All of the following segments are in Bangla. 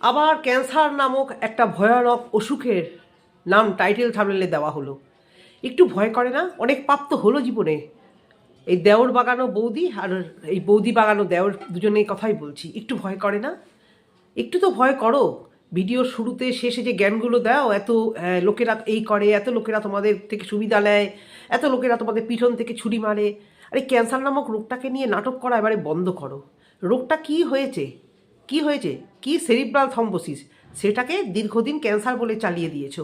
আবার ক্যান্সার নামক একটা ভয়ানক অসুখের নাম টাইটেল থামলে দেওয়া হলো। একটু ভয় করে না? অনেক পাপ তো হলো জীবনে। এই দেওর বাগানো বৌদি আর এই বৌদি বাগানো দেওর দুজনেই কথাই বলছি। একটু ভয় করে না? একটু তো ভয় করো। ভিডিও শুরুতে শেষে যে জ্ঞানগুলো দাও, এত লোকেরা এই করে, এত লোকেরা তোমাদের থেকে সুবিধা নেয়, এত লোকেরা তোমাদের পিছন থেকে ছুরি মারে। আরে ক্যান্সার নামক রোগটাকে নিয়ে নাটক করা এবারে বন্ধ করো। রোগটা কি হয়েছে? কি হয়েছে? কি সেরিব্রাল থম্বোসিস সেটাকে দীর্ঘদিন ক্যান্সার বলে চালিয়ে দিয়েছ।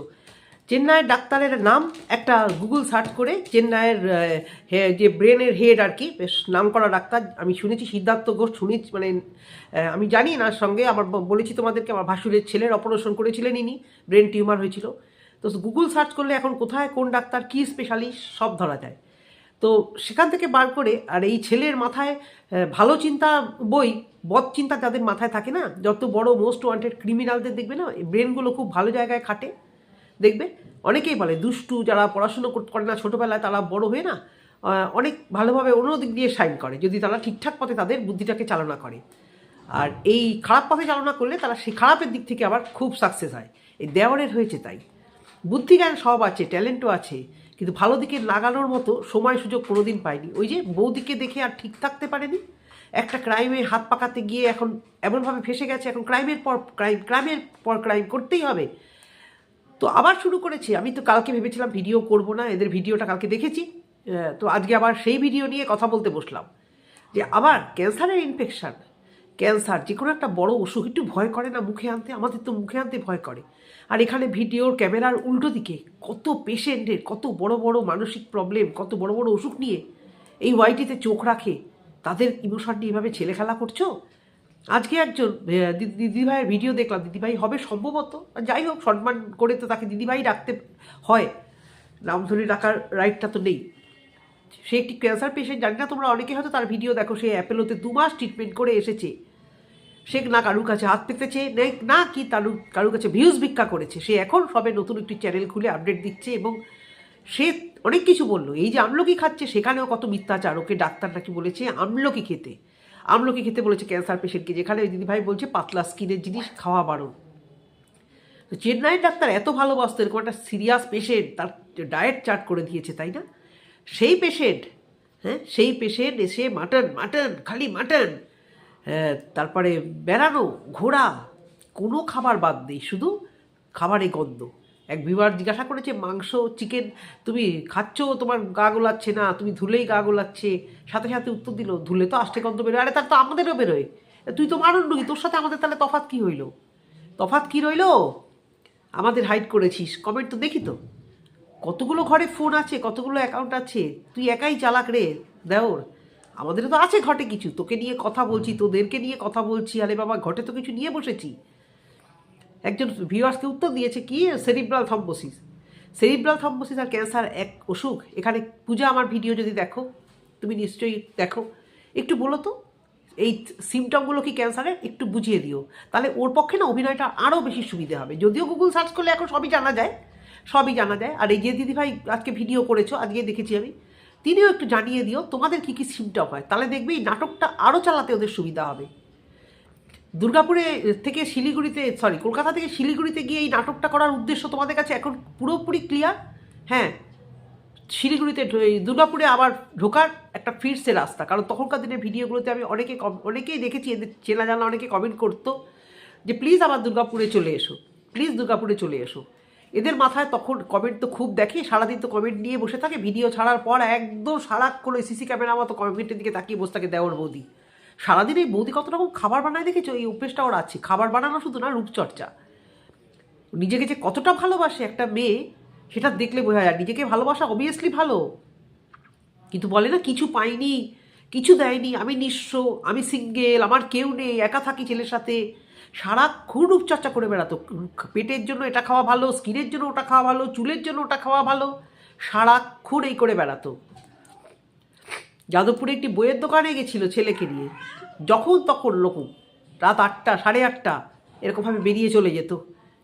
চেন্নাইয়ের ডাক্তারের নাম একটা গুগল সার্চ করে, চেন্নাইয়ের যে ব্রেনের হেড আর কি, বেশ নাম করা ডাক্তার, আমি শুনেছি সিদ্ধার্থ ঘোষ, শুনেছি মানে আমি জানি না সঙ্গে আবার ব- বলেছি তোমাদেরকে, আমার ভাসুরের ছেলের অপারেশন করেছিলেন ইনি ব্রেন টিউমার হয়েছিল। তো গুগল সার্চ করলে এখন কোথায়, কোন ডাক্তার, কী স্পেশালিস্ট সব ধরা যায়। তো সেখান থেকে বার করে, আর এই ছেলের মাথায় ভালো চিন্তা বই, বদ চিন্তা যাদের মাথায় থাকে না, যত বড় মোস্ট ওয়ান্টেড ক্রিমিনালদের দেখবে না ব্রেনগুলো খুব ভালো জায়গায় খাটে। দেখবে? অনেকেই বলে, দুষ্টু যারা পড়াশুনো করে না ছোটোবেলায় তারা বড় হয়ে না অনেক ভালোভাবে অন্য দিক দিয়ে সাইন করে, যদি তারা ঠিকঠাক পথে তাদের বুদ্ধিটাকে চালনা করে। আর এই খারাপ পথে চালনা করলে তারা সেই খারাপের দিক থেকে আবার খুব সাকসেস হয়। এই দেওয়ারের হয়েছে তাই। বুদ্ধিজ্ঞান সব আছে ট্যালেন্টও আছে। কিন্তু ভালো দিকে লাগানোর মতো সময় সুযোগ কোনোদিন পায়নি ওই যে বৌদিকে দেখে আর ঠিক থাকতে পারেনি। একটা ক্রাইমে হাত পাকাতে গিয়ে এখন এমনভাবে ফেসে গেছে, এখন ক্রাইমের পর ক্রাইম ক্রাইমের পর ক্রাইম করতেই হবে। তো আবার শুরু করেছি। আমি তো কালকে ভেবেছিলাম ভিডিও করব না, এদের ভিডিওটা কালকে দেখেছি। তো আজকে আবার সেই ভিডিও নিয়ে কথা বলতে বসলাম। যে আবার ক্যান্সারের ইনফেকশন ক্যান্সার, যে কোনো একটা বড় অসুখ, একটু ভয় করে না মুখে আনতে? আমাদের তো মুখে আনতে ভয় করে। আর এখানে ভিডিওর ক্যামেরার উল্টো দিকে কত পেশেন্টের কত বড় বড় মানসিক প্রবলেম কত বড় বড় অসুখ নিয়ে এই ওয়াইটিতে চোখ রাখে? তাদের ইমোশন নিয়ে এভাবে ছেলে খেলা করছ? আজকে একজন দিদিভাইয়ের ভিডিও দেখলাম। দিদিভাই হবে সম্ভবত। যাই হোক, সম্মান করে তো তাকে দিদিভাই রাখতে হয়। নাম ধরে রাখার রাইটটা তো নেই। সে একটি ক্যান্সার পেশেন্ট। জানি না তোমরা অনেকে হয়তো তার ভিডিও দেখো। সে অ্যাপেলোতে দু মাস ট্রিটমেন্ট করে এসেছে। সে না কারুর কাছে হাত পেতেছে, নে- কি তারু কারুর কাছে ভিউজ ভিক্ষা করেছে, সে এখন সবে নতুন একটি চ্যানেল খুলে আপডেট দিচ্ছে এবং সে অনেক কিছু বলল। এই যে আমলকি খাচ্ছে, সেখানেও কত মিথ্যাচার, ওকে ডাক্তার নাকি বলেছে আমলকি খেতে। আমলকি খেতে বলেছে ক্যান্সার পেশেন্টকে যেখানে ওই দিদিভাই বলছে পাতলা স্কিনের জিনিস খাওয়া বারণ। তো চেন্নাইয়ের ডাক্তার এত ভালোবাসতো, এরকম একটা সিরিয়াস পেশেন্ট তার ডায়েট চার্ট করে দিয়েছে, তাই না? সেই পেশেন্ট হ্যাঁ সেই পেশেন্ট এসে মাটন মাটন খালি মাটন তারপরে বেড়ানো, ঘোরা, কোনো খাবার বাদ নেই, শুধু খাবারে গন্ধ। এক বিবার জিজ্ঞাসা করেছে, মাংস চিকেন তুমি খাচ্ছ? তোমার গা গোলাচ্ছে না, তুমি ধুলেই গা গোলাচ্ছে। সাথে সাথে উত্তর দিল, ধুলে তো আষ্টে গন্ধ বেরোয়। আরে তার তো আমাদেরও বেরোয়। তুই তো মানুষ নই তোর সাথে আমাদের তাহলে তফাত কী হইল? তফাৎ কী রইল? আমাদের হাইড করেছিস কমেন্ট তো দেখি তো। কতগুলো ঘরে ফোন আছে, কতগুলো অ্যাকাউন্ট আছে? তুই একাই চালাক রে, দেওর। আমাদের তো আছে ঘটে কিছু। তোকে নিয়ে কথা বলছি তোদেরকে নিয়ে কথা বলছি। আরে বাবা ঘটে তো কিছু নিয়ে বসেছি। একজন ভিউয়ার্সকে উত্তর দিয়েছে কি? সেরিব্রাল থম্বোসিস সেরিব্রাল থম্বোসিস আর ক্যান্সার এক অসুখ। এখানে পূজা আমার ভিডিও যদি দেখো তুমি নিশ্চয়ই দেখো। একটু বলো তো এই সিমটমগুলো কি ক্যান্সারের একটু বুঝিয়ে দিও। তাহলে ওর পক্ষে না অভিনয়টা আরও বেশি সুবিধে হবে। যদিও গুগল সার্চ করলে এখন সবই জানা যায় সবই জানা যায়। আর এই যে দিদিভাই আজকে ভিডিও করেছ আজকে দেখেছি আমি। তিনিও একটু জানিয়ে দিও, তোমাদের কী কী সিমটম হয়? তাহলে দেখবে এই নাটকটা আরও চালাতে ওদের সুবিধা হবে। দুর্গাপুরে থেকে শিলিগুড়িতে সরি কলকাতা থেকে শিলিগুড়িতে গিয়ে এই নাটকটা করার উদ্দেশ্য তোমাদের কাছে এখন পুরোপুরি ক্লিয়ার হ্যাঁ শিলিগুড়িতে দুর্গাপুরে আবার ঢোকার একটা ফিরছে রাস্তা। কারণ তখনকার দিনের ভিডিওগুলোতে আমি অনেকে অনেকেই দেখেছি এদের চেনা জানা অনেকে কমেন্ট করতো যে প্লিজ আবার দুর্গাপুরে চলে এসো প্লিজ দুর্গাপুরে চলে এসো। এদের মাথায় তখন কমেন্ট তো খুব দেখে, সারাদিন তো কমেন্ট নিয়ে বসে থাকে ভিডিও ছাড়ার পর একদম সারাক্ষণ ওই সিসি ক্যামেরা মতো কমেন্টের দিকে তাকিয়ে বসে থাকে দেওয়ার বৌদি। সারাদিন এই বৌদি কত রকম খাবার বানায় দেখেছ? এই অভ্যেসটা ওর আছে। খাবার বানানো শুধু না, রূপচর্চা। নিজেকে যে কতটা ভালোবাসে একটা মেয়ে, সেটা দেখলে বোঝা যায়। নিজেকে ভালোবাসা অবভিয়াসলি ভালো। কিন্তু বলে না, কিছু পাইনি কিছু দেয়নি, আমি নিঃস্ব, আমি সিঙ্গেল আমার কেউ নেই, একা থাকি ছেলের সাথে। সারাক্ষণ রূপচর্চা করে বেড়াতো। পেটের জন্য এটা খাওয়া ভালো, স্কিনের জন্য ওটা খাওয়া ভালো, চুলের জন্য ওটা খাওয়া ভালো, সারাক্ষণ এই করে বেড়াতো। যাদবপুরে একটি বইয়ের দোকানে গেছিল ছেলেকে নিয়ে। যখন তখন লোক রাত আটটা, সাড়ে আটটা, এরকমভাবে বেরিয়ে চলে যেত,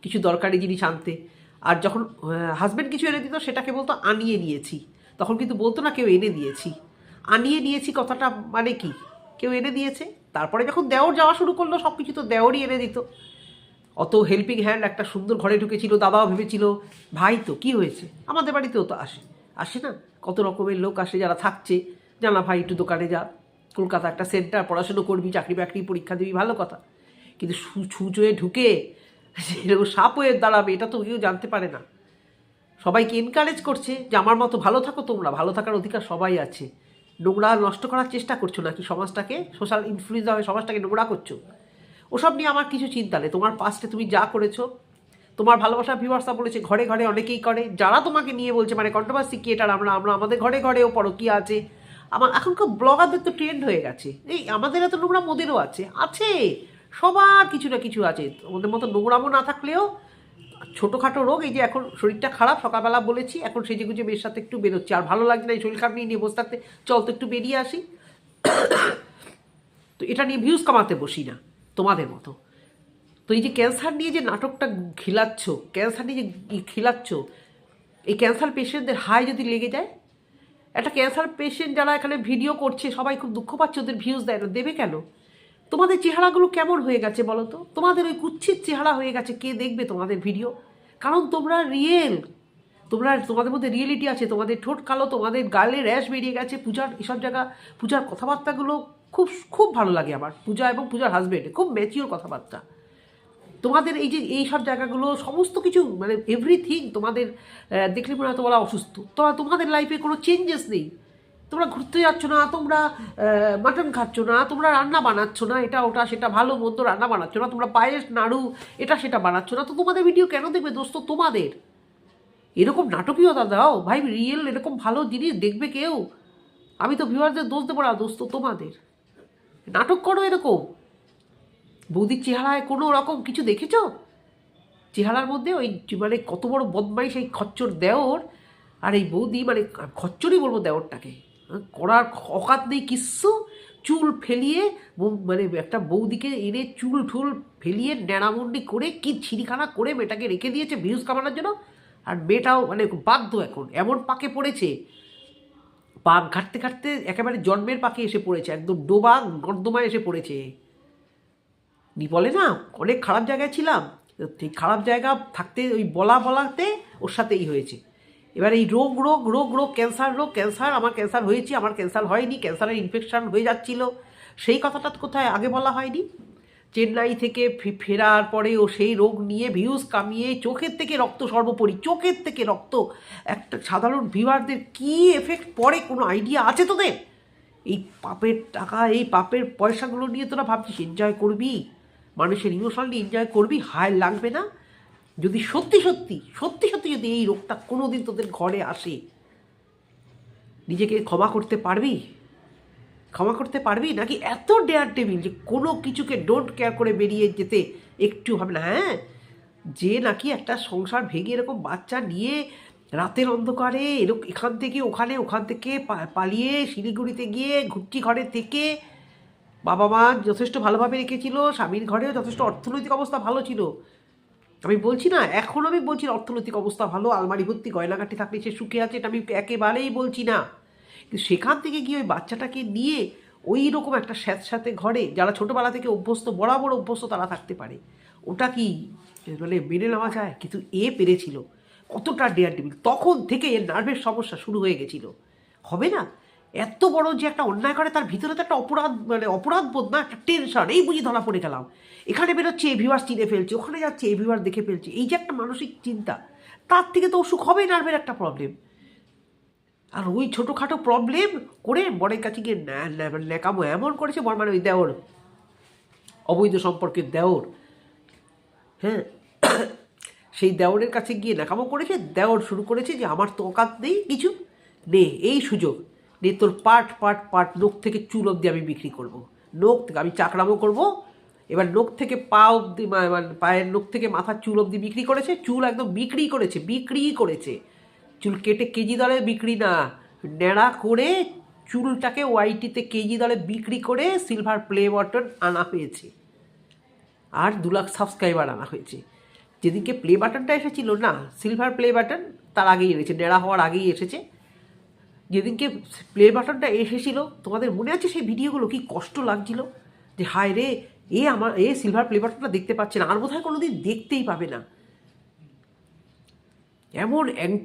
কিছু দরকারি জিনিস আনতে। আর যখন হাজব্যান্ড কিছু এনে দিত, সেটাকে বলতো, আনিয়ে নিয়েছি। তখন কিন্তু বলতো না, কেউ এনে দিয়েছি। আনিয়ে নিয়েছি কথাটা মানে কি? কেউ এনে দিয়েছে। তারপরে যখন দেওর যাওয়া শুরু করল সব কিছু তো দেওরই এনে দিত। অত হেল্পিং হ্যান্ড একটা সুন্দর ঘরে ঢুকেছিল, দাদাও ভেবেছিল, ভাই তো, কি হয়েছে? আমাদের বাড়িতেও তো আসে। আসে না? কত রকমের লোক আসে যারা থাকছে। জানা ভাই, একটু দোকানে যা। কলকাতা একটা সেন্টার পড়াশুনো করবি, চাকরি বাকরি, পরীক্ষা দিবি, ভালো কথা। কিন্তু ছুঁচোয়ে ঢুকে সেরকম সাপ হয়ে দাঁড়াবে, এটা তো কেউ জানতে পারে না। সবাইকে এনকারেজ করছে যে, আমার মতো ভালো থাকো তোমরা। ভালো থাকার অধিকার সবাই আছে। নোংরা, নষ্ট করার চেষ্টা করছ নাকি সমাজটাকে? সোশ্যাল ইনফ্লুয়েন্স হয়ে সমাজটাকে নোংরা করছ? ওসব নিয়ে আমার কিছু চিন্তা নেই। তোমার পাস্টে তুমি যা করেছ, তোমার ভালোবাসা ভিউয়ার্সরা বলেছে ঘরে ঘরে অনেকেই করে। যারা তোমাকে নিয়ে বলছে মানে কন্ট্রোভার্সি ক্রিয়েটার আমরা আমরা আমাদের ঘরে ঘরেও পড়ো কি আছে। আমার এখনকার ব্লগারদের তো ট্রেন্ড হয়ে গেছে। এই আমাদের এত নোংরা মোদেরও আছে। আছে। সবার কিছু না কিছু আছে। ওদের মতো নোংরামও না থাকলেও ছোটোখাটো রোগ, এই যে এখন শরীরটা খারাপ, সকালবেলা বলেছি, এখন সেজে গুজে মেয়ের সাথে একটু বেরোচ্ছে। আর ভালো লাগছে না এই শরীর খারাপ নিয়ে নিয়ে বসে থাকতে। চল তো একটু বেরিয়ে আসি। তো এটা নিয়ে ভিউজ কামাতে বসি না, তোমাদের মতো। তো এই যে ক্যান্সার নিয়ে যে নাটকটা খিলাচ্ছ ক্যান্সার নিয়ে যে খিলাচ্ছ এই ক্যান্সার পেশেন্টদের হাই যদি লেগে যায়, একটা ক্যান্সার পেশেন্ট যারা এখানে ভিডিও করছে, সবাই খুব দুঃখ পাচ্ছে, ওদের ভিউজ দেয় না। দেবে কেন? তোমাদের চেহারাগুলো কেমন হয়ে গেছে বলো তো? তোমাদের ওই কুচ্ছিত চেহারা হয়ে গেছে, কে দেখবে তোমাদের ভিডিও কারণ তোমরা রিয়েল তোমরা, তোমাদের মধ্যে রিয়েলিটি আছে, তোমাদের ঠোঁট কালো, তোমাদের গালে র্যাশ বেরিয়ে গেছে, পূজার এসব জায়গা, পূজার কথাবার্তাগুলো খুব খুব ভালো লাগে আমার। পূজা এবং পূজার হাজবেন্ড খুব ম্যাচিওর কথাবার্তা। তোমাদের এই যে, এই সব জায়গাগুলো, সমস্ত কিছু মানে এভরিথিং তোমাদের দেখলে মনে হয় তোমরা অসুস্থ। তো তোমাদের লাইফে কোনো চেঞ্জেস নেই। তোমরা ঘুরতে যাচ্ছ না, তোমরা মাটন খাচ্ছ না, তোমরা রান্না বানাচ্ছ না, এটা, ওটা, সেটা ভালো মন্দ রান্না বানাচ্ছ না, তোমরা পায়েস, নাড়ু, এটা, সেটা বানাচ্ছ না, তো তোমাদের ভিডিও কেন দেখবে দোস্ত? তোমাদের। এরকম নাটকীয়তা দাও, ভাই রিয়েল এরকম ভালো জিনিস দেখবে কেউ? আমি তো ভিউয়ারদের দোষ দেবো না দোস্ত, তোমাদের। নাটক করো এরকম। বৌদির চেহারায় কোনো রকম কিছু দেখেছ? চেহারার মধ্যে ওই মানে কত বড় বদমাই সেই খচ্চর দেওর, আর এই বৌদি মানে খচ্চরই বলব দেওরটাকে। করার অকাত নেই, কিচ্ছু। চুল ফেলিয়ে মানে একটা বৌদিকে এনে চুল ঠুল ফেলিয়ে ন্যাড়ামুন্ডি করে কি ছিড়িখানা করে মেয়েটাকে রেখে দিয়েছে ভিউজ কামানোর জন্য? আর মেয়েটাও মানে বাধ্য এখন। এমন পাকে পড়েছে। পাক ঘাটতে ঘাটতে একেবারে জন্মের পাকে এসে পড়েছে। একদম ডোবা নর্দমায় এসে পড়েছে। নি বলে না, অনেক খারাপ জায়গায় ছিলাম। খারাপ জায়গা থাকতে, ওই বলা বলাতে ওর সাথেই হয়েছে। এবার এই রোগ রোগ রোগ রোগ ক্যান্সার রোগ ক্যান্সার আমার ক্যান্সার হয়েছে, আমার ক্যান্সার হয়নি ক্যান্সারের ইনফেকশান হয়ে যাচ্ছিল। সেই কথাটা কোথায় আগে বলা হয়নি? চেন্নাই থেকে ফেরার পরে ও সেই রোগ নিয়ে ভিউজ কামিয়ে চোখের থেকে রক্ত সর্বোপরি, চোখের থেকে রক্ত। একটা সাধারণ ভিউয়ারদের কী এফেক্ট পড়ে কোনো আইডিয়া আছে তোদের? এই পাপের টাকা, এই পাপের পয়সাগুলো নিয়ে তোরা ভাবছিস এনজয় করবি? মানুষের ইমোশনালি এনজয় করবি? হায়, লাগবে না? যদি সত্যি সত্যি সত্যি সত্যি যদি এই রোগটা কোনো দিন তোদের ঘরে আসে, নিজেকে ক্ষমা করতে পারবি? ক্ষমা করতে পারবি? নাকি এত ডেয়ার টেবিল যে কোনো কিছুকে ডোন্ট কেয়ার করে বেরিয়ে যেতে একটু হবে না হ্যাঁ যে নাকি একটা সংসার ভেঙে এরকম বাচ্চা নিয়ে রাতের অন্ধকারে এরকম এখান থেকে ওখানে, ওখান থেকে পালিয়ে শিলিগুড়িতে গিয়ে ঘুরটি ঘরে থেকে বাবা মা যথেষ্ট ভালোভাবে রেখেছিল, স্বামীর ঘরেও যথেষ্ট অর্থনৈতিক অবস্থা ভালো ছিল। আমি বলছি না, এখন আমি বলছি অর্থনৈতিক অবস্থা ভালো, আলমারি ভর্তি গয়নাঘাটি থাকলে সে সুখে আছে, এটা আমি একেবারেই বলছি না। কিন্তু সেখান থেকে গিয়ে ওই বাচ্চাটাকে নিয়ে ওই রকম একটা স্যাঁতস্যাঁতে ঘরে, যারা ছোটোবেলা থেকে অভ্যস্ত, বরাবর অভ্যস্ত তারা থাকতে পারে। ওটা কি মানে মেনে নেওয়া যায়? কিন্তু এ পেরেছিল। কতটা ডেয়ার টেবিল তখন থেকে এর নার্ভের সমস্যা শুরু হয়ে গেছিল। হবে না? এত বড় যে একটা অন্যায় করে, তার ভিতরে তো একটা অপরাধ মানে অপরাধ বোধ না, একটা টেনশন এই বুঝি ধরা পড়ে গেলাম। এখানে বেরোচ্ছে এ ভিউয়ার্স চিনে ফেলছে, ওখানে যাচ্ছে এ ভিউয়ার দেখে ফেলছে। এই যে একটা মানসিক চিন্তা, তার থেকে তো অসুখ হবেই নার্ভের একটা প্রবলেম আর ওই ছোটোখাটো প্রবলেম করে বরের কাছে গিয়ে মানে ন্যাকামো এমন করেছে, বর মানে ওই দেওর, অবৈধ সম্পর্কের দেওর। হ্যাঁ সেই দেওরের কাছে গিয়ে ন্যাকামো করেছে, দেওর শুরু করেছে যে আমার তো অকাত নেই, কিছু নে এই সুযোগ। নে তোর পাট পাট পাট নোখ থেকে চুল অবধি আমি বিক্রি করব। নোখ থেকে আমি চাকরামো করব। এবার নোখ থেকে পা অবধি মানে পায়ের নোখ থেকে মাথার চুল অবধি বিক্রি করেছে। চুল একদম বিক্রি করেছে বিক্রি করেছে। চুল কেটে কেজি দরে বিক্রি না, ন্যাড়া করে চুলটাকে ওয়াইটিতে কেজি দরে বিক্রি করে সিলভার প্লে বটন আনা হয়েছে। আর দু লাখ সাবস্ক্রাইবার আনা হয়েছে। যেদিনকে প্লে বাটনটা এসেছিল না, সিলভার প্লে বাটন তার আগেই এনেছে নেড়া হওয়ার আগেই এসেছে। যেদিনকে প্লে বাটনটা এসেছিল, তোমাদের মনে আছে সেই ভিডিওগুলো কি কষ্ট লাগছিল? যে হায় রে, এ আমার, এ সিলভার প্লে বাটনটা দেখতে পাচ্ছে না। আর বোধ হয় কোনোদিন দেখতেই পাবে না। এমন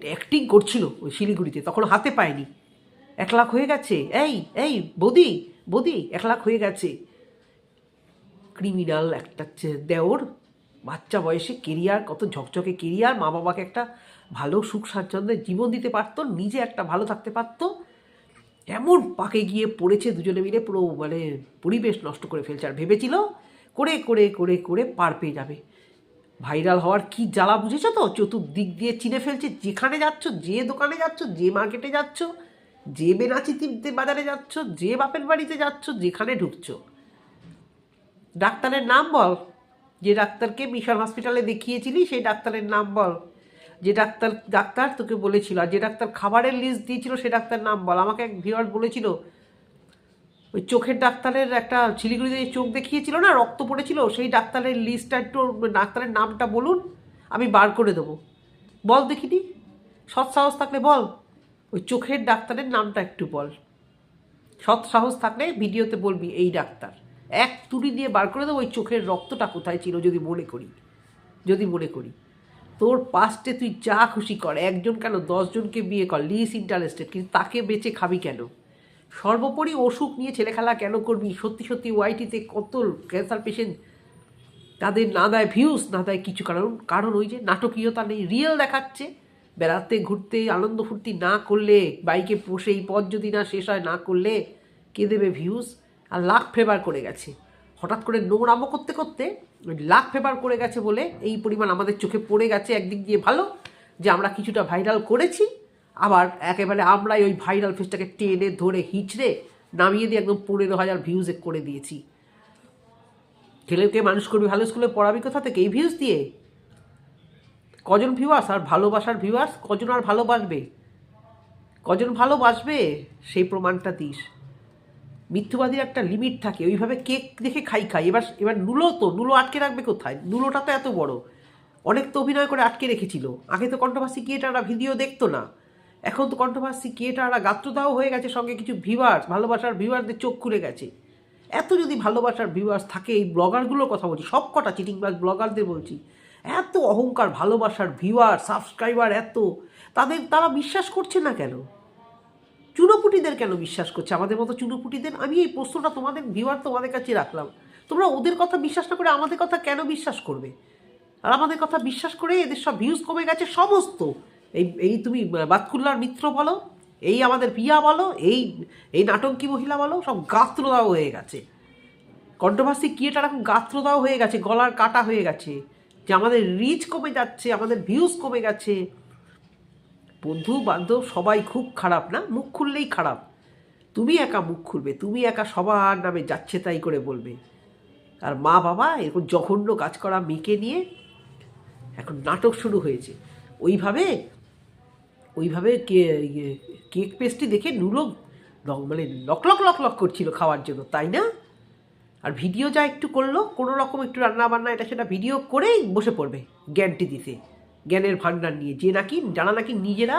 অ্যাক্টিং করছিল ওই শিলিগুড়িতে, তখন হাতে পায়নি। এক লাখ হয়ে গেছে। এই এই, বৌদি বৌদি, এক লাখ হয়ে গেছে। ক্রিমিনাল একটা দেওর, বাচ্চা বয়সে কেরিয়ার কত ঝকঝকে কেরিয়ার মা বাবাকে একটা ভালো সুখ স্বাচ্ছন্দ্যের জীবন দিতে পারতো, নিজে একটা ভালো থাকতে পারতো। এমন পাকে গিয়ে পড়েছে দুজনে মিলে, পুরো মানে পরিবেশ নষ্ট করে ফেলছে। আর ভেবেছিল করে করে করে করে পার পেয়ে যাবে। ভাইরাল হওয়ার কি জ্বালা বুঝেছ তো? চতুর্দিক দিয়ে চিনে ফেলছে, যেখানে যাচ্ছ, যে দোকানে যাচ্ছ, যে মার্কেটে যাচ্ছ, যে বেনাচিতি বাজারে যাচ্ছ, যে বাপের বাড়িতে যাচ্ছ, যেখানে ঢুকছো। ডাক্তারের নাম বল। যে ডাক্তারকে মিশন হসপিটালে দেখিয়েছিলি, সেই ডাক্তারের নাম বল। যে ডাক্তার ডাক্তার তোকে বলেছিল, আর যে ডাক্তার খাবারের লিস্ট দিয়েছিল সে ডাক্তার নাম বল। আমাকে এক ভিওয়ার বলেছিল, ওই চোখের ডাক্তারের একটা শিলিগুড়িতে চোখ দেখিয়েছিল না, রক্ত পড়েছিল, সেই ডাক্তারের লিস্টটা একটু, ডাক্তারের নামটা বলুন, আমি বার করে দেবো। বল দেখিনি? সৎ সাহস থাকলে বল, ওই চোখের ডাক্তারের নামটা একটু বল। সৎ সাহস থাকলে ভিডিওতে বলবি, এই ডাক্তার। এক তুড়ি দিয়ে বার করে দেবো, ওই চোখের রক্তটা কোথায় ছিল, যদি মনে করি, যদি মনে করি। তোর পাস্টে তুই যা খুশি কর, একজন কেন দশজনকে বিয়ে কর লিস ইন্টারেস্টেড কিন্তু তাকে বেঁচে খাবি কেন? সর্বোপরি অসুখ নিয়ে ছেলে খেলা কেন করবি? সত্যি সত্যি ওয়াইটিতে কত ক্যান্সার পেশেন্ট তাদের না দেয় ভিউজ না দেয় কিছু। কারণ কারণ ওই যে নাটকীয়তা নেই রিয়েল দেখাচ্ছে। বেড়াতে, ঘুরতে, আনন্দ ফুর্তি না করলে বাইকে বসে এই পথ যদি না শেষ হয়, না করলে কে দেবে ভিউজ আর লাখ ফেভার করে গেছে। হঠাৎ করে নোংরামো করতে করতে লাখ ফেভার করে গেছে বলে এই পরিমাণ আমাদের চোখে পড়ে গেছে একদিক দিয়ে ভালো যে আমরা কিছুটা ভাইরাল করেছি, আবার একেবারে আমরাই ওই ভাইরাল ফেসটাকে টেনে ধরে হিচড়ে নামিয়ে দিয়ে একদম পনেরো হাজার ভিউজে করে দিয়েছি। ছেলেকে মানুষ করবি, ভালো স্কুলে পড়াবি কোথা থেকে? এই ভিউজ দিয়ে। কজন ভিউয়ার্স আর ভালোবাসার ভিউয়ার্স কজন আর ভালোবাসবে? কজন ভালোবাসবে? সেই প্রমাণটা দিস। মিথ্যুবাদীর একটা লিমিট থাকে, ওইভাবে কেক দেখে খাই খাই। এবার এবার নুলো তো, নুলো আটকে রাখবে কোথায়? নুলোটা তো এত বড়। অনেক তো অভিনয় করে আটকে রেখেছিল। আগে তো কণ্ঠভাষী ক্রিয়েটাররা ভিডিও দেখতো না। এখন তো কণ্ঠভাষী ক্রিয়েটাররা গাত্রদাও হয়ে গেছে, সঙ্গে কিছু ভিউয়ার্স ভালোবাসার ভিউয়ারদের চোখ খুলে গেছে। এত যদি ভালোবাসার ভিউয়ার্স থাকে, এই ব্লগারগুলোর কথা বলছি, সব কটা চিটিংবাজ ব্লগারদের বলছি, এত অহংকার, ভালোবাসার ভিউয়ার সাবস্ক্রাইবার এত, তাদের, তারা বিশ্বাস করছে না কেন? চুনোপুটিদের কেন বিশ্বাস করছে? আমাদের মতো চুনোপুটিদের? আমি এই প্রশ্নটা তোমাদের ভিউয়ার তোমাদের কাছে রাখলাম। তোমরা ওদের কথা বিশ্বাস না করে আমাদের কথা কেন বিশ্বাস করবে? আর আমাদের কথা বিশ্বাস করে এদের সব ভিউজ কমে গেছে সমস্ত। এই এই তুমি বাতকুল্লার মিত্র বলো, এই আমাদের পিয়া বলো, এই এই নাটঙ্কি মহিলা বলো, সব গাত্রদাও হয়ে গেছে। কণ্ঠভাষী কিয়েটার এখন গাত্রদাও হয়ে গেছে, গলার কাটা হয়ে গেছে। যে আমাদের রিচ কমে যাচ্ছে, আমাদের ভিউজ কমে গেছে। বন্ধু, বান্ধব, সবাই খুব খারাপ না? মুখ খুললেই খারাপ। তুমি একা মুখ খুলবে, তুমি একা সবার নামে যাচ্ছে তাই করে বলবে। আর মা বাবা, এরকম জঘন্য কাজ করা মেয়েকে নিয়ে এখন নাটক শুরু হয়েছে। ওইভাবে ওইভাবে ইয়ে কেক পেস্ট্রি দেখে নুলো মানে লক লক লক লক করছিল খাওয়ার জন্য, তাই না? আর ভিডিও যা একটু করল, কোনো রকম একটু রান্না বান্না এটা সেটা ভিডিও করেই বসে পড়বে জ্ঞানটি দিতে। জ্ঞানের ভাণ্ডার নিয়ে। যে নাকি, যারা নাকি নিজেরা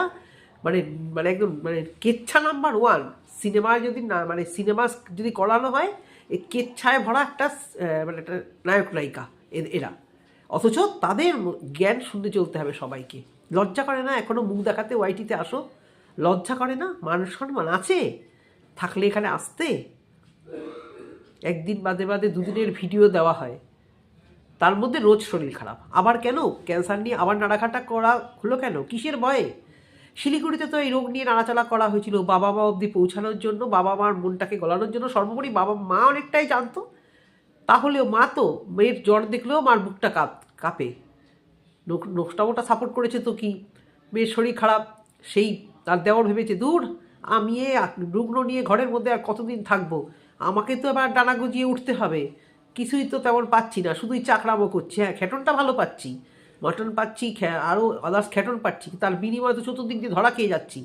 মানে মানে একদম মানে কেচ্ছা নাম্বার ওয়ান। সিনেমা যদি না মানে সিনেমা যদি করানো হয় এই কেচ্ছায় ভরা একটা মানে একটা নায়ক নায়িকা এরা। অথচ তাদের জ্ঞান শুনতে চলতে হবে সবাইকে। লজ্জা করে না এখনও মুখ দেখাতে ওয়াইটিতে আসো। লজ্জা করে না, মান, সম্মান আছে? থাকলে এখানে আসতে? একদিন বাদে বাদে দুদিনের ভিডিও দেওয়া হয়। তার মধ্যে রোজ শরীর খারাপ। আবার কেন? ক্যান্সার নিয়ে আবার নাড়াঘাটা করা হলো কেন? কিসের ভয়ে? শিলিগুড়িতে তো এই রোগ নিয়ে নাড়াচাড়া করা হয়েছিল বাবা মা অবধি পৌঁছানোর জন্য, বাবা মার মনটাকে গলানোর জন্য, সর্বোপরি বাবা মা অনেকটাই জানতো। তাহলেও মা তো মেয়ের জ্বর দেখলেও মার বুকটা কাঁপ, কাঁপে। নোক- নোকটামোটা সাপোর্ট করেছে তো কি? মেয়ের শরীর খারাপ, সেই তার দেওয়ার ভেবেছে, দূর, আমি এ রুগ্ন নিয়ে ঘরের মধ্যে আর কতদিন থাকব? আমাকে তো এবার ডানা গজিয়ে উঠতে হবে। কিছুই তো তেমন পাচ্ছি না, শুধুই চাকরামো করছি। হ্যাঁ খেটনটা ভালো পাচ্ছি। মটন পাচ্ছি আরও আদার্স খেটন পাচ্ছি তার বিনিময়ে তো চতুর্দিক দিয়ে ধরা খেয়ে যাচ্ছি।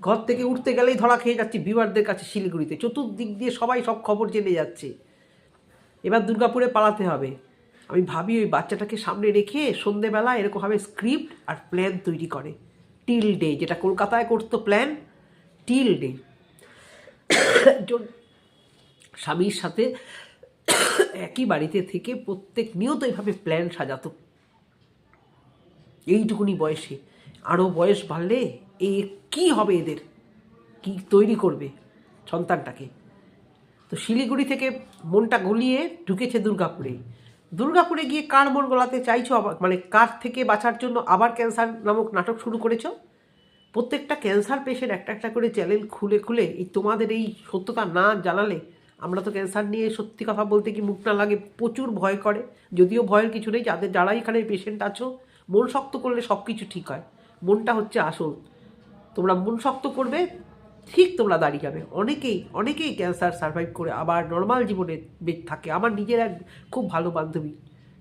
ঘর থেকে উঠতে গেলেই ধরা খেয়ে যাচ্ছি বিমারদের কাছে শিলিগুড়িতে। চতুর্দিক দিয়ে সবাই সব খবর জেনে যাচ্ছে। এবার দুর্গাপুরে পালাতে হবে। আমি ভাবি ওই বাচ্চাটাকে সামনে রেখে সন্ধেবেলা এরকমভাবে স্ক্রিপ্ট আর প্ল্যান তৈরি করে। টিল ডে যেটা কলকাতায় করতো প্ল্যান টিল ডে একজন স্বামীর সাথে একই বাড়িতে থেকে প্রত্যেক নিয়ত এইভাবে প্ল্যান সাজাতো। এইটুকুনি বয়সে। আরও বয়স বাড়লে এ কি হবে এদের? কি তৈরি করবে সন্তানটাকে? তো শিলিগুড়ি থেকে মনটা গলিয়ে ঢুকেছে দুর্গাপুরে। দুর্গাপুরে গিয়ে কার মন গলাতে চাইছো আবার? মানে কার থেকে বাঁচার জন্য আবার ক্যান্সার নামক নাটক শুরু করেছ? প্রত্যেকটা ক্যান্সার পেশেন্ট একটা একটা করে চ্যানেল খুলে খুলে এই তোমাদের এই সত্যতা না জানালে আমরা তো ক্যান্সার নিয়ে সত্যি কথা বলতে কি মুখ না লাগে, প্রচুর ভয় করে। যদিও ভয়ের কিছু নেই, যাদের যারা এখানে পেশেন্ট আছো, মন শক্ত করলে সব কিছু ঠিক হয়। মনটা হচ্ছে আসল। তোমরা মন শক্ত করবে, ঠিক তোমরা দাঁড়িয়ে যাবে। অনেকেই অনেকেই ক্যান্সার সার্ভাইভ করে আবার নর্মাল জীবনে থাকে। আমার নিজের এক খুব ভালো বান্ধবী,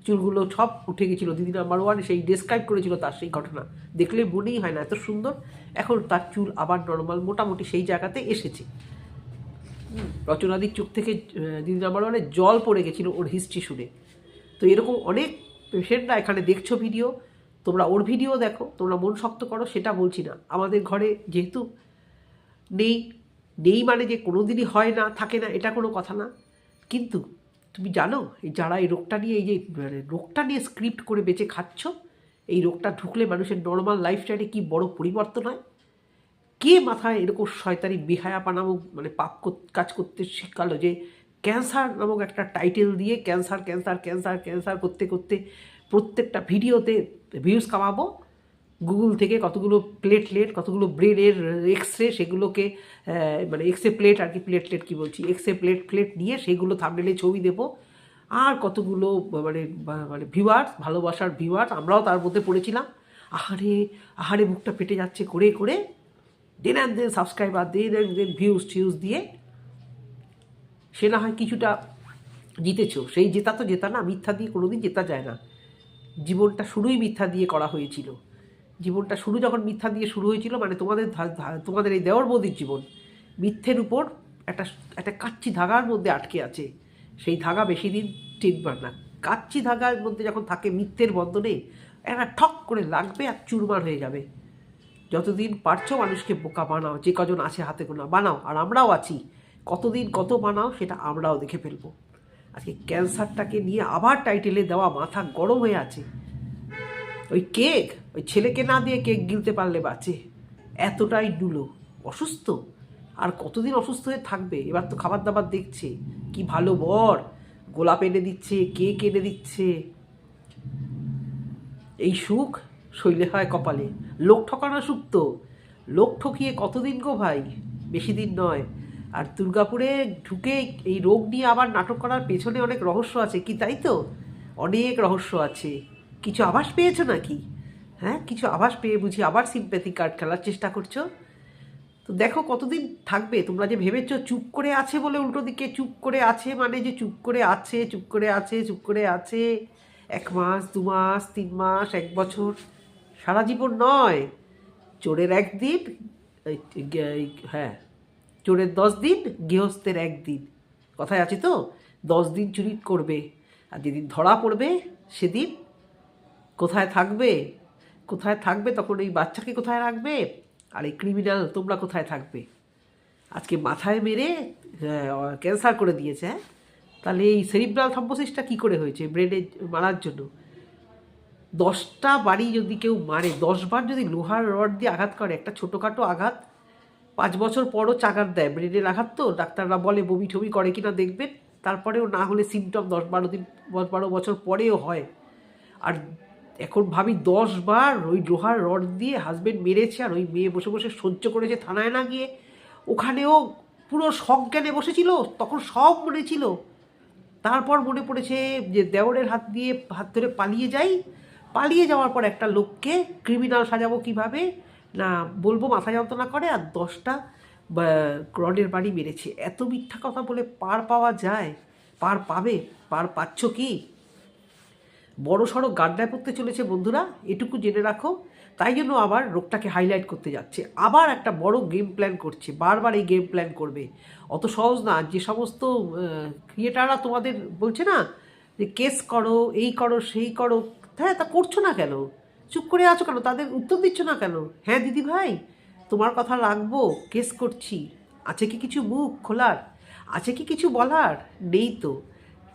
চুলগুলো সব উঠে গেছিল। দিদি নাম্বার ওয়ান সেই ডেসক্রাইব করেছিল তার সেই ঘটনা। দেখলে মনেই হয় না, এত সুন্দর। এখন তার চুল আবার নর্মাল মোটামুটি সেই জায়গাতে এসেছে। রচনাদির চোখ থেকে আহ, দিদি নাম্বার ওয়ানে জল পড়ে গেছিল ওর হিস্ট্রি শুনে। তো এরকম অনেক পেশেন্টরা এখানে দেখছ ভিডিও তোমরা ওর ভিডিও দেখো তোমরা মন শক্ত করো সেটা বলছি না। আমাদের ঘরে যেহেতু নেই নেই মানে যে কোনো দিনই হয় না থাকে না এটা কোনো কথা না। কিন্তু তুমি জানো যারা এই রোগটা নিয়ে এই যে মানে রোগটা নিয়ে স্ক্রিপ্ট করে বেঁচে খাচ্ছ এই রোগটা ঢুকলে মানুষের নর্মাল লাইফস্টাইলে কি বড় পরিবর্তন হয়? কে মাথায় এরকম শয়তানি বিহায়াপা নামক মানে পাপ কাজ করতে শেখালো যে ক্যান্সার নামক একটা টাইটেল দিয়ে ক্যান্সার ক্যান্সার ক্যান্সার ক্যান্সার করতে করতে প্রত্যেকটা ভিডিওতে ভিউজ কামাবো। গুগল থেকে কতগুলো প্লেটলেট কতগুলো ব্রেনের এক্স রে সেগুলোকে মানে এক্স প্লেট আর কি প্লেটলেট কী বলছি? এক্স প্লেট প্লেট নিয়ে সেগুলো থামনেলে ছবি দেবো। আর কতগুলো মানে মানে ভিউয়ার্স ভালোবাসার ভিউয়ার্স আমরাও তার মধ্যে পড়েছিলাম। আহারে আহারে মুখটা ফেটে যাচ্ছে, করে করে। Then and then subscriber then and then views টিউজ দিয়ে সে না হয় কিছুটা জিতেছো। সেই জেতা তো জেতা না, মিথ্যা দিয়ে কোনোদিন জেতা যায় না। জীবনটা শুরুই মিথ্যা দিয়ে করা হয়েছিল। জীবনটা শুরু যখন মিথ্যা দিয়ে শুরু হয়েছিল মানে তোমাদের তোমাদের এই দেওয়ার বৌদির জীবন, মিথ্যের উপর একটা একটা কাচ্চি ধাগার মধ্যে আটকে আছে। সেই ধাগা বেশি দিন টিকবার না। কাচ্চি ধাগার মধ্যে যখন থাকে মিথ্যের বন্ধনে, একটা ঠক করে লাগবে আর চুরমার হয়ে যাবে। যতদিন পারছ মানুষকে বোকা বানাও, যে কজন আছে হাতে গোনা, বানাও, আর আমরাও আছি। কতদিন কত বানাও, সেটা আমরাও দেখে ফেলব। আজকে ক্যান্সারটাকে নিয়ে আবার টাইটেলে দেওয়া মাথা গরম হয়ে আছে। ওই কেক, ওই ছেলেকে না দিয়ে কেক গিলতে পারলে বাঁচে। এতটাই ডুলো। অসুস্থ? আর কতদিন অসুস্থ হয়ে থাকবে? এবার তো খাবার দাবার দেখছে। কি ভালো বর! গোলাপ এনে দিচ্ছে, কেক এনে দিচ্ছে। এই সুখ শৈলে হয় কপালে। লোক ঠকানো সুখ তো লোক ঠকিয়ে কতদিন গো ভাই? বেশি দিন নয়। আর দুর্গাপুরে ঢুকে এই রোগ নিয়ে আবার নাটক করার পেছনে অনেক রহস্য আছে কি তাই তো? অনেক রহস্য আছে। কিছু আভাস পেয়েছ নাকি? হ্যাঁ কিছু আভাস পেয়ে বুঝি আবার সিম্প্যাথি কার্ড খেলার চেষ্টা করছ? তো দেখো কতদিন থাকবে। তোমরা যে ভেবেছো চুপ করে আছে বলে উল্টো দিকে চুপ করে আছে মানে যে চুপ করে আছে, চুপ করে আছে, চুপ করে আছে। এক মাস, দু মাস, তিন মাস, এক বছর। সারা জীবন নয়। চোরের একদিন হ্যাঁ চোরের দশ দিন, গৃহস্থের একদিন কথায় আছে তো, দশ দিন চুরি করবে, আর যেদিন ধরা পড়বে, সেদিন কোথায় থাকবে? কোথায় থাকবে? তখন এই বাচ্চাকে কোথায় রাখবে? আর এই ক্রিমিনাল তোমরা কোথায় থাকবে? আজকে মাথায় মেরে ক্যান্সার করে দিয়েছে হ্যাঁ? তাহলে এই সেরিব্রাল থম্বোসিসটা কী করে হয়েছে? ব্রেনে মারার জন্য। দশটা বাড়ি যদি কেউ মারে, দশবার যদি লোহার রড দিয়ে আঘাত করে, একটা ছোটোখাটো আঘাত, পাঁচ বছর পরও চাগার দেয়, ব্রেনের আঘাত তো, ডাক্তাররা বলে বমি ঠমি করে কি না দেখবেন, তারপরেও না হলে সিমটম দশ বারো দিন, দশ বারো বছর পরেও হয়। আর এখন ভাবি দশ বার ওই লোহার রড দিয়ে হাজবেন্ড মেরেছে আর ওই মেয়ে বসে বসে সহ্য করেছে থানায় না গিয়ে, ওখানেও পুরো সজ্ঞানে বসেছিল, তখন সব মনে ছিল তারপর মনে পড়েছে যে দেওরের হাত দিয়ে হাত ধরে পালিয়ে যাই পালিয়ে যাওয়ার পর একটা লোককে ক্রিমিনাল সাজাবো কীভাবে? না, বলব মাথা যন্ত্রণা করে আর দশটা রডের বাড়ি মেরেছে। এত মিথ্যা কথা বলে পার পাওয়া যায়? পার পাবে? পার পাচ্ছ কি? বড় সড়ো গাড্ডায় পড়তে চলেছে বন্ধুরা, এটুকু জেনে রাখো। তাই জন্য আবার রোগটাকে হাইলাইট করতে যাচ্ছে। আবার একটা বড় গেম প্ল্যান করছে, বারবার এই গেম প্ল্যান করবে। অত সহজ না, যে সমস্ত ক্রিয়েটাররা তোমাদের বলছে না, যে কেস করো, এই করো, সেই করো হ্যাঁ তা করছ না কেন? চুপ করে আছো কেন? তাদের উত্তর দিচ্ছ না কেন? হ্যাঁ দিদি ভাই, তোমার কথা রাখব, কেস করছি। আছে কি কিছু মুখ খোলার? আছে কি কিছু বলার? নেই তো।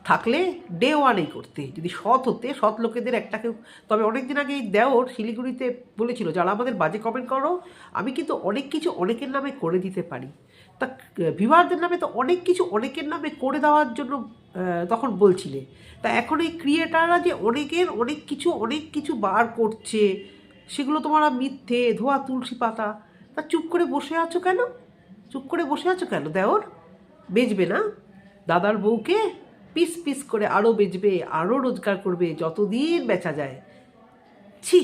থাকলে ডে ওয়ানেই করতে। যদি সৎ হতে, সৎ লোকেদের একটা কেউ তবে অনেক দিন আগে এই দেওর শিলিগুড়িতে বলেছিল, যারা আমাদের বাজে কমেন্ট করো, আমি কিন্তু অনেক কিছু অনেকের নামে করে দিতে পারি। তা, ভিভারদের নামে তো অনেক কিছু অনেকের নামে করে দেওয়ার জন্য তখন বলছিলে। তা এখন এই ক্রিয়েটাররা যে অনেকের অনেক কিছু অনেক কিছু বার করছে, সেগুলো তোমরা মিথ্যে, ধোয়া তুলসী পাতা, তা চুপ করে বসে আছো কেন? চুপ করে বসে আছো কেন, দেওর? বেচবে না? দাদার বউকে পিস পিস করে আরও বেচবে আরও রোজগার করবে, যতদিন বেচা যায়। ছি,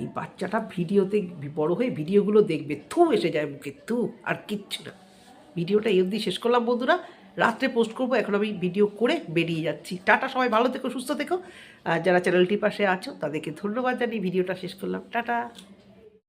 এই বাচ্চাটা ভিডিওতে বড় হয়ে ভিডিওগুলো দেখবে, থু, এসে যায় মুখে, থু, আর কিচ্ছু না। ভিডিওটা এই অবধি শেষ করলাম, বন্ধুরা। রাত্রে পোস্ট করব, এখন আমি ভিডিও করে বেরিয়ে যাচ্ছি। টাটা, সবাই ভালো থেকো, সুস্থ থেকো। যারা চ্যানেলটির পাশে আছো, তাদেরকে ধন্যবাদ জানিয়ে ভিডিওটা শেষ করলাম। টাটা।